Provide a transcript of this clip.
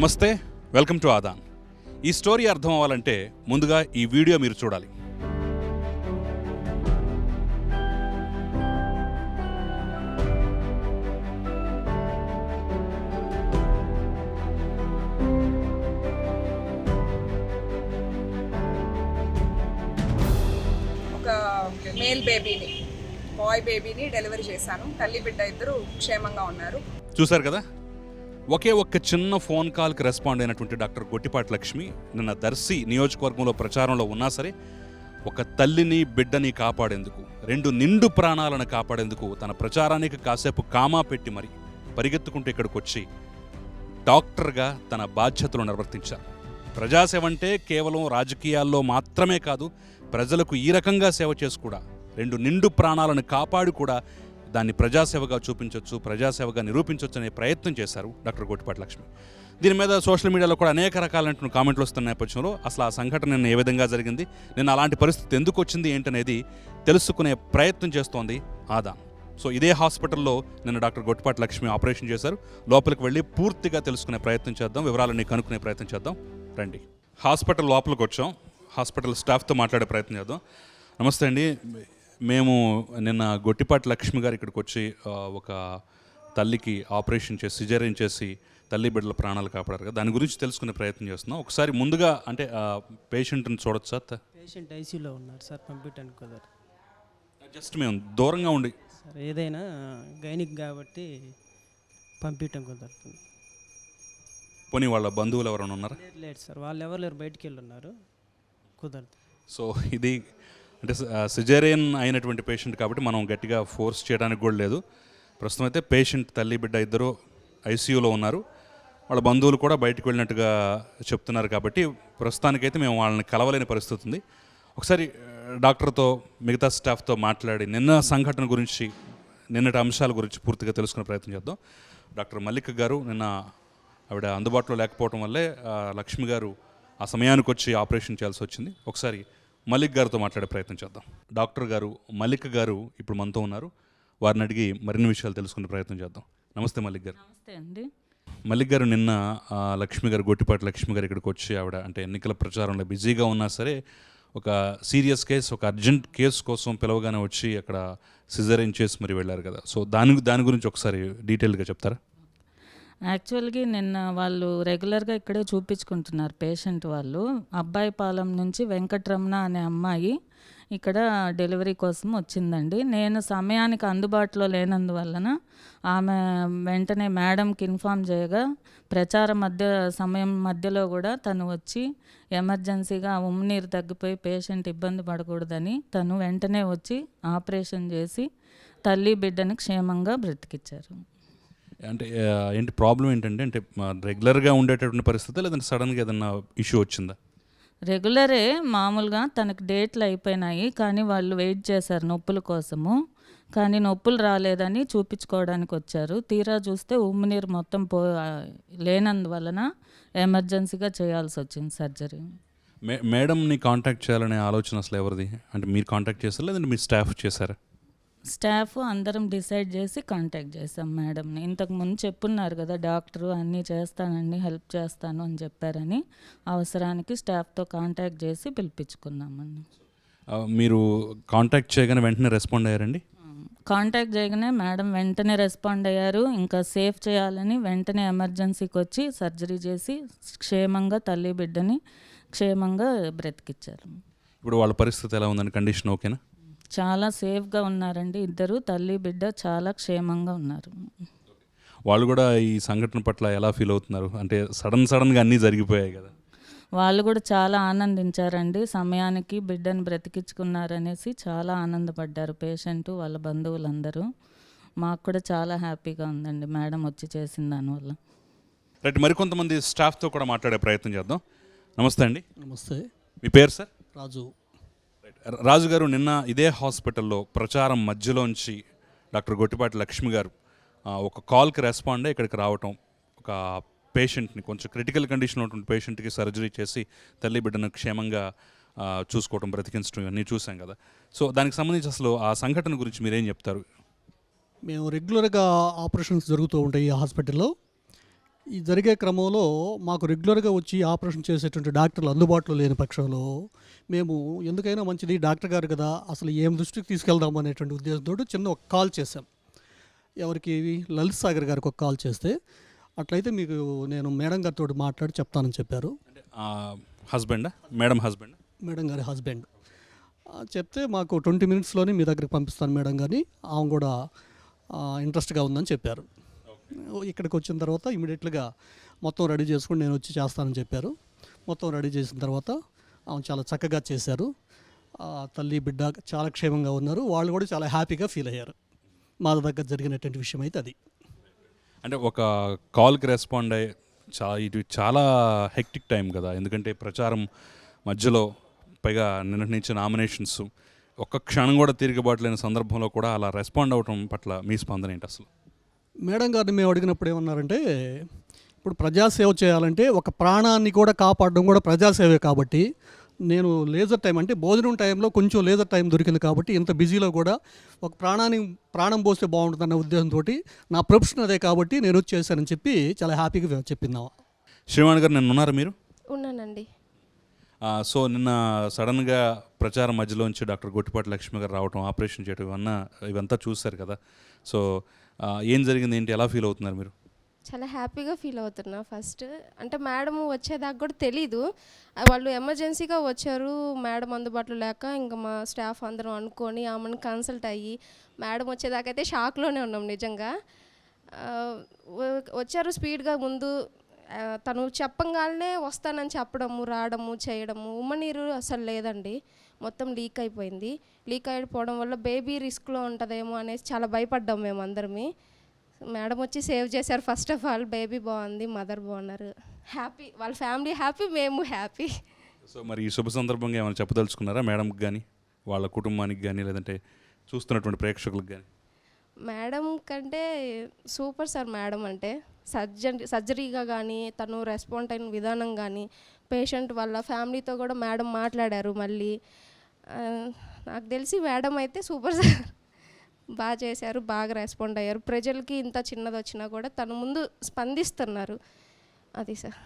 నమస్తే welcome to Aadan. ఈ story అర్థం అవ్వాలంటే ముందుగా ఈ వీడియో మీరు చూడాలి. ఒక మేల్ బేబీని బాయ్ బేబీని డెలివరీ చేశాను. తల్లి బిడ్డ ఇద్దరు క్షేమంగా ఉన్నారు. చూశారు కదా? ఒకే ఒక్క చిన్న ఫోన్ కాల్కి రెస్పాండ్ అయినటువంటి డాక్టర్ గొట్టిపాటి లక్ష్మి నిన్న దర్శి నియోజకవర్గంలో ప్రచారంలో ఉన్నా సరే ఒక తల్లిని బిడ్డని కాపాడేందుకు రెండు నిండు ప్రాణాలను కాపాడేందుకు తన ప్రచారానికి కాసేపు కామా పెట్టి మరి పరిగెత్తుకుంటూ ఇక్కడికి వచ్చి డాక్టర్గా తన బాధ్యతలు నిర్వర్తించారు. ప్రజాసేవ అంటే కేవలం రాజకీయాల్లో మాత్రమే కాదు ప్రజలకు ఈ రకంగా సేవ చేసి కూడా రెండు నిండు ప్రాణాలను కాపాడి కూడా దాన్ని ప్రజాసేవగా చూపించవచ్చు ప్రజాసేవగా నిరూపించవచ్చు అనే ప్రయత్నం చేశారు డాక్టర్ గోటిపాటి లక్ష్మి. దీని మీద సోషల్ మీడియాలో కూడా అనేక రకాలైన కామెంట్లు వస్తున్న నేపథ్యంలో అసలు ఆ సంఘటన నిన్న ఏ విధంగా జరిగింది నిన్న అలాంటి పరిస్థితి ఎందుకు వచ్చింది ఏంటనేది తెలుసుకునే ప్రయత్నం చేస్తోంది ఆదా. సో ఇదే హాస్పిటల్లో నిన్న డాక్టర్ గొట్టిపాటి లక్ష్మి ఆపరేషన్ చేశారు. లోపలికి వెళ్ళి పూర్తిగా తెలుసుకునే ప్రయత్నం చేద్దాం వివరాలన్నీ కనుక్కునే ప్రయత్నం చేద్దాం. రండి. హాస్పిటల్ లోపలికి వచ్చాం. హాస్పిటల్ స్టాఫ్తో మాట్లాడే ప్రయత్నం చేద్దాం. నమస్తే అండి. మేము నిన్న గొట్టిపాటి లక్ష్మి గారు ఇక్కడికి వచ్చి ఒక తల్లికి ఆపరేషన్ చేసి సిజేరియన్ చేసి తల్లి బిడ్డల ప్రాణాలు కాపాడారు కదా. దాని గురించి తెలుసుకునే ప్రయత్నం చేస్తున్నాం. ఒకసారి ముందుగా అంటే పేషెంట్ని చూడొచ్చా త- పేషెంట్ ఐసీయూలో ఉన్నారు సార్ పంపించడానికి కుదరదు జస్ట్ మేము దూరంగా ఉండి. సార్ ఏదైనా గైనిక్ కాబట్టి పంపించడం కుదరదు పోనీ వాళ్ళ బంధువులు ఎవరైనా ఉన్నారా? లేదు సార్ వాళ్ళు ఎవరు లేరు బయటికి వెళ్ళి ఉన్నారు. కుదరదు. సో ఇది అంటే సిజేరియన్ అయినటువంటి పేషెంట్ కాబట్టి మనం గట్టిగా ఫోర్స్ చేయడానికి కూడా లేదు. ప్రస్తుతం అయితే పేషెంట్ తల్లి బిడ్డ ఇద్దరు ఐసీయూలో ఉన్నారు. వాళ్ళ బంధువులు కూడా బయటకు వెళ్ళినట్టుగా చెప్తున్నారు కాబట్టి ప్రస్తుతానికైతే మేము వాళ్ళని కలవలేని పరిస్థితి ఉంది. ఒకసారి డాక్టర్తో మిగతా స్టాఫ్తో మాట్లాడి నిన్న సంఘటన గురించి నిన్నటి అంశాల గురించి పూర్తిగా తెలుసుకునే ప్రయత్నం చేద్దాం. డాక్టర్ మల్లిక్ గారు నిన్న ఆవిడ అందుబాటులో లేకపోవడం వల్లే లక్ష్మి గారు ఆ సమయానికి వచ్చి ఆపరేషన్ చేయాల్సి వచ్చింది. ఒకసారి మలిక్ గారితో మాట్లాడే ప్రయత్నం చేద్దాం. డాక్టర్ గారు మలిక్ గారు ఇప్పుడు మనతో ఉన్నారు. వారిని అడిగి మరిన్ని విషయాలు తెలుసుకునే ప్రయత్నం చేద్దాం. నమస్తే మలిక్ గారు. నమస్తే అండి. మలిక్ గారు నిన్న లక్ష్మి గారు గొట్టిపాటి లక్ష్మి గారు ఇక్కడికి వచ్చి ఆవిడ అంటే ఎన్నికల ప్రచారంలో బిజీగా ఉన్నా సరే ఒక సీరియస్ కేసు ఒక అర్జెంట్ కేసు కోసం పిలవగానే వచ్చి అక్కడ సిజరేన్ చేసి మరి వెళ్ళారు కదా. సో దాని దాని గురించి ఒకసారి డీటెయిల్గా చెప్తారా? యాక్చువల్గా నిన్న వాళ్ళు రెగ్యులర్గా ఇక్కడే చూపించుకుంటున్నారు పేషెంట్ వాళ్ళు. అబ్బాయి పాలెం నుంచి వెంకటరమణ అనే అమ్మాయి ఇక్కడ డెలివరీ కోసం వచ్చిందండి. నేను సమయానికి అందుబాటులో లేనందువలన ఆమె వెంటనే మేడంకి ఇన్ఫామ్ చేయగా ప్రచార మధ్య సమయం మధ్యలో కూడా తను వచ్చి ఎమర్జెన్సీగా ఉమ్మనీరు తగ్గిపోయి పేషెంట్ ఇబ్బంది పడకూడదని తను వెంటనే వచ్చి ఆపరేషన్ చేసి తల్లి బిడ్డని క్షేమంగా బ్రతికిచ్చారు. అంటే ఏంటి ప్రాబ్లం ఏంటంటే అంటే రెగ్యులర్గా ఉండేటటువంటి పరిస్థితి లేదంటే సడన్గా ఏదన్నా ఇష్యూ వచ్చిందా? రెగ్యులరే మామూలుగా తనకు డేట్లు అయిపోయినాయి కానీ వాళ్ళు వెయిట్ చేశారు నొప్పుల కోసము. కానీ నొప్పులు రాలేదని చూపించుకోవడానికి వచ్చారు. తీరా చూస్తే ఉమ్మినీరు మొత్తం పో లేనందువలన ఎమర్జెన్సీగా చేయాల్సి వచ్చింది సర్జరీ మే మేడంని కాంటాక్ట్ చేయాలనే ఆలోచన అసలు ఎవరిది? అంటే మీరు కాంటాక్ట్ చేస్తారా లేదంటే మీ స్టాఫ్ చేశారా? స్టాఫ్ అందరం డిసైడ్ చేసి కాంటాక్ట్ చేసాం మేడంని ఇంతకు ముందు చెప్పున్నారు కదా డాక్టరు అన్నీ చేస్తానండి హెల్ప్ చేస్తాను అని చెప్పారని అవసరానికి స్టాఫ్తో కాంటాక్ట్ చేసి పిలిపించుకున్నామండి. మీరు కాంటాక్ట్ చేయగానే వెంటనే రెస్పాండ్ అయ్యారండి? కాంటాక్ట్ చేయగానే మేడం వెంటనే రెస్పాండ్ అయ్యారు. ఇంకా సేఫ్ చేయాలని వెంటనే ఎమర్జెన్సీకి వచ్చి సర్జరీ చేసి క్షేమంగా తల్లి బిడ్డని క్షేమంగా బ్రతికిచ్చారు. ఇప్పుడు వాళ్ళ పరిస్థితి ఎలా ఉందని కండిషన్ ఓకేనా? చాలా సేఫ్గా ఉన్నారండి. ఇద్దరు తల్లి బిడ్డ చాలా క్షేమంగా ఉన్నారు. వాళ్ళు కూడా ఈ సంఘటన పట్ల ఎలా ఫీల్ అవుతున్నారు? అంటే సడన్ సడన్గా అన్నీ జరిగిపోయాయి కదా. వాళ్ళు కూడా చాలా ఆనందించారండి. సమయానికి బిడ్డను బ్రతికించుకున్నారనేసి చాలా ఆనందపడ్డారు పేషెంట్ వాళ్ళ బంధువులందరూ. మాకు కూడా చాలా హ్యాపీగా ఉందండి మేడం వచ్చి చేసిన దానివల్ల. రైట్ మరికొంతమంది స్టాఫ్తో కూడా మాట్లాడే ప్రయత్నం చేద్దాం. నమస్తే అండి. నమస్తే. మీ పేరు సార్? రాజు. రాజుగారు రాజు గారు నిన్న ఇదే హాస్పిటల్లో ప్రచారం మధ్యలోంచి డాక్టర్ గొట్టిపాటి లక్ష్మి గారు ఒక కాల్కి రెస్పాండ్ అయ్యి ఇక్కడికి రావటం ఒక పేషెంట్ని కొంచెం క్రిటికల్ కండిషన్లో ఉన్నటువంటి పేషెంట్కి సర్జరీ చేసి తల్లి బిడ్డను క్షేమంగా చూసుకోవటం చూసుకోవడం బ్రతికించడం ఇవన్నీ చూసాం కదా. సో దానికి సంబంధించి అసలు ఆ సంఘటన గురించి మీరేం చెప్తారు? మేము రెగ్యులర్గా ఆపరేషన్స్ జరుగుతూ ఉంటాయి ఈ హాస్పిటల్లో. ఈ జరిగే క్రమంలో మాకు రెగ్యులర్గా వచ్చి ఆపరేషన్ చేసేటువంటి డాక్టర్లు అందుబాటులో లేని పక్షంలో మేము ఎందుకైనా మంచిది డాక్టర్ గారు కదా అసలు ఏం దృష్టికి తీసుకెళ్దాం అనేటువంటి ఉద్దేశంతో చిన్న ఒక కాల్ చేశాం. ఎవరికి లలిత్ సాగర్ గారికి ఒక కాల్ చేస్తే అట్లయితే మీకు నేను మేడం గారితో మాట్లాడి చెప్తానని చెప్పారు. హస్బెండా? Madam husband? మేడం గారి హస్బెండ్. చెప్తే మాకు ట్వంటీ మినిట్స్లోనే మీ దగ్గరికి పంపిస్తాను మేడం గారిని. ఆమె కూడా ఇంట్రెస్ట్గా ఉందని చెప్పారు. ఇక్కడికి వచ్చిన తర్వాత ఇమీడియట్గా మొత్తం రెడీ చేసుకుని నేను వచ్చి చేస్తానని చెప్పారు. మొత్తం రెడీ చేసిన తర్వాత ఆమె చాలా చక్కగా చేశారు. తల్లి బిడ్డ చాలా క్షేమంగా ఉన్నారు. వాళ్ళు కూడా చాలా హ్యాపీగా ఫీల్ అయ్యారు. మా దగ్గర జరిగినటువంటి విషయం అయితే అది. అంటే ఒక కాల్కి రెస్పాండ్ అయ్యే చా ఇది చాలా హెక్టిక్ టైం కదా. ఎందుకంటే ప్రచారం మధ్యలో పైగా నిన్నటి నుంచి నామినేషన్స్ ఒక్క క్షణం కూడా తిరిగిబాట్లేని సందర్భంలో కూడా అలా రెస్పాండ్ అవటం పట్ల మీ స్పందన ఏంటి అసలు? మేడం గారిని మేము అడిగినప్పుడు ఏమన్నారంటే ఇప్పుడు ప్రజాసేవ చేయాలంటే ఒక ప్రాణాన్ని కూడా కాపాడడం కూడా ప్రజాసేవే కాబట్టి నేను లేజర్ టైం అంటే భోజనం టైంలో కొంచెం లేజర్ టైం దొరికింది కాబట్టి ఇంత బిజీలో కూడా ఒక ప్రాణాన్ని ప్రాణం పోస్తే బాగుంటుందన్న ఉద్దేశంతో నా ప్రొఫెషన్ అదే కాబట్టి నేను వచ్చి చేశానని చెప్పి చాలా హ్యాపీగా చెప్పిందాం శ్రీవాణి గారు నిన్న ఉన్నారా మీరు? ఉన్నానండి. ఆ, సో నిన్న సడన్గా ప్రచారం మధ్యలోంచి డాక్టర్ గొట్టిపాటి లక్ష్మి గారు రావటం ఆపరేషన్ చేయటం ఇవన్నా ఇవంతా చూశారు కదా. సో ఏం జరిగింది ఏంటి ఎలా ఫీల్ అవుతున్నారు మీరు? చాలా హ్యాపీగా ఫీల్ అవుతున్నా ఫస్ట్. అంటే మేడం వచ్చేదాకా కూడా తెలీదు. వాళ్ళు ఎమర్జెన్సీగా వచ్చారు మేడం అందుబాటులో లేక ఇంకా మా స్టాఫ్ అందరం అనుకొని ఆమెను కన్సల్ట్ అయ్యి మేడం వచ్చేదాకా అయితే షాక్లోనే ఉన్నాం నిజంగా. వచ్చారు స్పీడ్గా ముందు. తను చెప్పంగానే వస్తానని చెప్పడము రావడము చేయడము ఉమ్మనీరు అసలు లేదండి. మొత్తం లీక్ అయిపోయింది. లీక్ అయిపోవడం వల్ల బేబీ రిస్క్లో ఉంటుందేమో అనేసి చాలా భయపడ్డాం మేము అందరమే. మేడం వచ్చి సేవ్ చేశారు ఫస్ట్ ఆఫ్ ఆల్. బేబీ బాగుంది మదర్ బాగున్నారు. హ్యాపీ వాళ్ళ ఫ్యామిలీ హ్యాపీ మేము హ్యాపీ. సో మరి ఈ శుభ సందర్భంగా ఏమైనా చెప్పదలుచుకున్నారా మేడంకి కానీ వాళ్ళ కుటుంబానికి కానీ లేదంటే చూస్తున్నటువంటి ప్రేక్షకులకు కానీ మేడం కంటే సూపర్ సార్ మేడం అంటే. సర్జరీ సర్జరీగా కానీ తను రెస్పాండ్ అయిన విధానం కానీ పేషెంట్ వాళ్ళ ఫ్యామిలీతో కూడా మేడం మాట్లాడారు మళ్ళీ. నాకు తెలిసి మేడం అయితే సూపర్ సార్. బాగా చేశారు బాగా రెస్పాండ్ అయ్యారు. ప్రజలకి ఇంత చిన్నది వచ్చినా కూడా తను ముందు స్పందిస్తున్నారు. అది సార్.